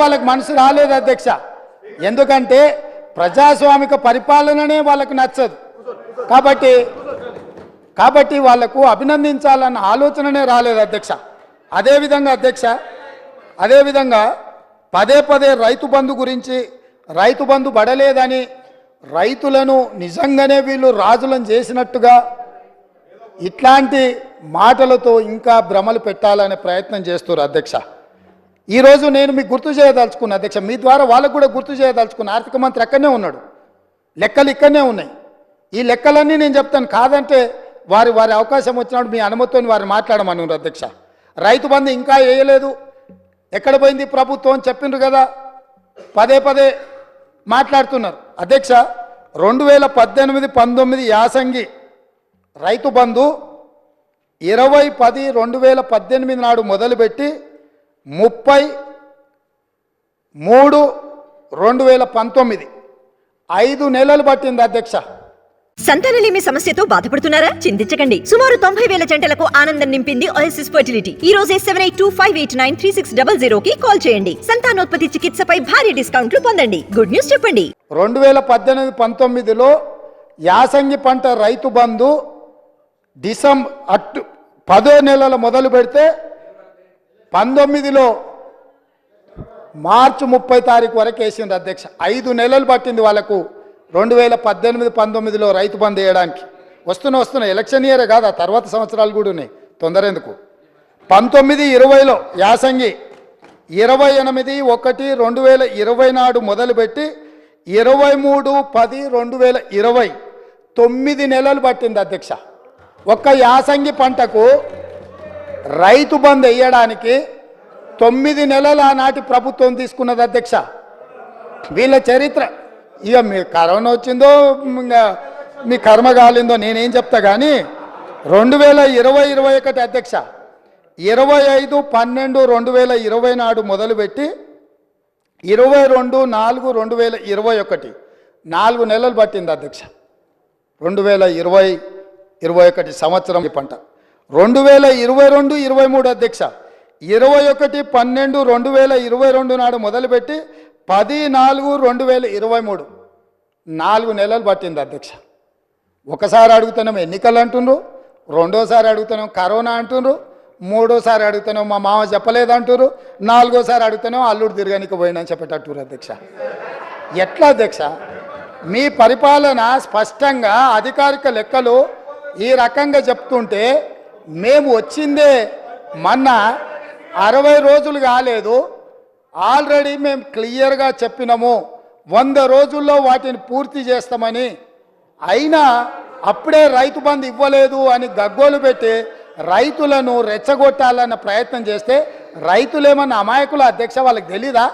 వాళ్ళకి మనసు రాలేదు అధ్యక్ష. ఎందుకంటే ప్రజాస్వామిక పరిపాలననే వాళ్ళకు నచ్చదు. కాబట్టి కాబట్టి వాళ్ళకు అభినందించాలన్న ఆలోచననే రాలేదు అధ్యక్ష. అదేవిధంగా అధ్యక్ష అదేవిధంగా పదే పదే రైతు బంధు గురించి రైతు బంధు పడలేదని రైతులను నిజంగానే వీళ్ళు రాజులను చేసినట్టుగా ఇట్లాంటి మాటలతో ఇంకా భ్రమలు పెట్టాలనే ప్రయత్నం చేస్తారు అధ్యక్ష. ఈరోజు నేను మీకు గుర్తు చేయదలుచుకున్నా అధ్యక్ష మీ ద్వారా వాళ్ళకు కూడా గుర్తు చేయదలుచుకున్నా ఆర్థిక మంత్రి అక్కడనే ఉన్నాడు. లెక్కలు ఇక్కడనే ఉన్నాయి. ఈ లెక్కలన్నీ నేను చెప్తాను కాదంటే వారి వారి అవకాశం వచ్చినప్పుడు మీ అనుమతితో వారిని మాట్లాడమని అధ్యక్ష. రైతు బంధు ఇంకా వేయలేదు. ఎక్కడ పోయింది ప్రభుత్వం అని చెప్పిండ్రు కదా. పదే పదే మాట్లాడుతున్నారు. అధ్యక్ష రెండు వేల పద్దెనిమిది పంతొమ్మిది యాసంగి రైతు బంధు ఇరవై పది రెండు వేల పద్దెనిమిది నాడు మొదలుపెట్టి ముప్పై మూడు రెండు వేల పంతొమ్మిది. ఐదు నెలలు పట్టింది అధ్యక్ష. సంతానలేమి సమస్యతో బాధపడుతున్నారా? చింతించకండి. సుమారు తొంభై వేల జంటలకు ఆనందం నింపింది ఓఎస్ఎస్ ఫర్టిలిటీ ఈ రోజే seven eight two five eight nine three six double zero కి కాల్ చేయండి. సంతానోత్పత్తి చికిత్సపై భారీ డిస్కౌంట్లు పొందండి. గుడ్ న్యూస్ చెప్పండి. రెండు వేల పద్దెనిమిది పంతొమ్మిదిలో యాసంగి పంట రైతు బంధు డిసెంబర్ అటు పదో నెలల మొదలు పెడితే పంతొమ్మిదిలో మార్చి ముప్పై తారీఖు వరకు వేసింది అధ్యక్ష. ఐదు నెలలు పట్టింది వాళ్ళకు. రెండు వేల పద్దెనిమిది పంతొమ్మిదిలో రైతు బంద్ వేయడానికి. వస్తున్న వస్తున్న. ఎలక్షన్ ఇయరే కాదు ఆ తర్వాత సంవత్సరాలు కూడా ఉన్నాయి. తొందర ఎందుకు? పంతొమ్మిది ఇరవైలో యాసంగి ఇరవై ఎనిమిది ఒకటి రెండు వేల ఇరవై నాడు మొదలుపెట్టి ఇరవై మూడు పది రెండు వేల ఇరవై తొమ్మిది నెలలు పట్టింది అధ్యక్ష. ఒక్క యాసంగి పంటకు రైతు బంద్ వేయడానికి తొమ్మిది నెలలు ఆనాటి ప్రభుత్వం తీసుకున్నది అధ్యక్ష. వీళ్ళ చరిత్ర. ఇక మీ కరోనా వచ్చిందో ఇంకా మీ కర్మ కాలిందో నేనేం చెప్తా కానీ రెండు వేల ఇరవై ఇరవై ఒకటి అధ్యక్ష ఇరవై ఐదు పన్నెండు రెండు వేల ఇరవై నాడు మొదలుపెట్టి ఇరవై రెండు నాలుగు రెండు వేల ఇరవై ఒకటి. నాలుగు నెలలు పట్టింది అధ్యక్ష. రెండు వేల ఇరవై ఇరవై ఒకటి సంవత్సరం ఈ పంట. రెండు వేల ఇరవై రెండు ఇరవై మూడు అధ్యక్ష. ఇరవై ఒకటి పన్నెండు రెండు వేల ఇరవై రెండు నాడు మొదలుపెట్టి పది నాలుగు రెండు వేల ఇరవై మూడు. నాలుగు నెలలు పట్టింది అధ్యక్ష. ఒకసారి అడుగుతున్నాం ఎన్నికలు అంటుండ్రు రెండోసారి అడుగుతున్నాం కరోనా అంటుండ్రు మూడోసారి అడుగుతున్నాం మా మామ చెప్పలేదు నాలుగోసారి అడుగుతున్నాం అల్లుడు తిరగనికి పోయినని చెప్పేటట్టు అధ్యక్ష. ఎట్లా అధ్యక్ష? మీ పరిపాలన స్పష్టంగా అధికారిక లెక్కలు ఈ రకంగా చెప్తుంటే మేము వచ్చిందే మొన్న అరవై రోజులు కాలేదు. ఆల్రెడీ మేము క్లియర్గా చెప్పినాము. వంద రోజుల్లో వాటిని పూర్తి చేస్తామని. అయినా అప్పుడే రైతు బంధు ఇవ్వలేదు అని గగ్గోలు పెట్టి రైతులను రెచ్చగొట్టాలన్న ప్రయత్నం చేస్తే రైతులేమన్నా అమాయకుల అధ్యక్ష వాళ్ళకి తెలీదా?